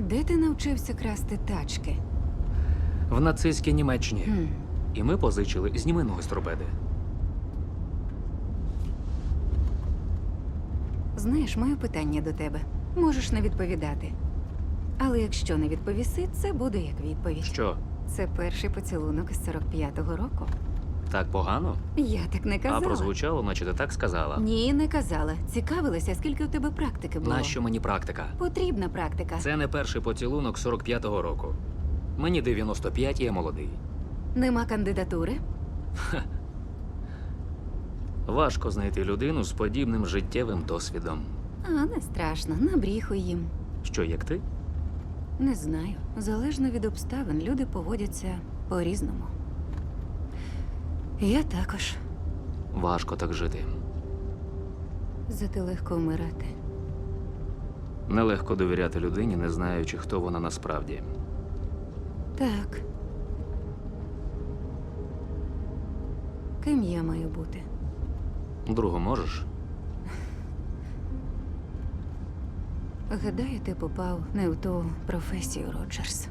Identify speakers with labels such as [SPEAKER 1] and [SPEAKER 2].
[SPEAKER 1] Де ти навчився красти тачки?
[SPEAKER 2] В нацистській Німеччині.
[SPEAKER 1] Хм.
[SPEAKER 2] І ми позичили зніми ноги з.
[SPEAKER 1] Знаєш, маю питання до тебе. Можеш не відповідати. Але якщо не відповіси, це буде як відповідь.
[SPEAKER 2] Що,
[SPEAKER 1] Це перший поцілунок із 45-го року.
[SPEAKER 2] Так погано?
[SPEAKER 1] Я так не казала.
[SPEAKER 2] А прозвучало, наче ти так сказала.
[SPEAKER 1] Ні, не казала. Цікавилася, скільки у тебе практики було.
[SPEAKER 2] Нащо мені практика?
[SPEAKER 1] Потрібна практика.
[SPEAKER 2] Це не перший поцілунок 45-го року. Мені 95, я молодий.
[SPEAKER 1] Нема кандидатури?
[SPEAKER 2] Важко знайти людину з подібним життєвим досвідом.
[SPEAKER 1] А, не страшно, набріхуй їм.
[SPEAKER 2] Що, як ти?
[SPEAKER 1] Не знаю. Залежно від обставин, люди поводяться по-різному. Я також.
[SPEAKER 2] Важко так жити.
[SPEAKER 1] Зате легко вмирати.
[SPEAKER 2] Нелегко довіряти людині, не знаючи, хто вона насправді.
[SPEAKER 1] Так. Ким я маю бути?
[SPEAKER 2] Другу можеш?
[SPEAKER 1] Гадаю, ти попав не в ту професію, Роджерс.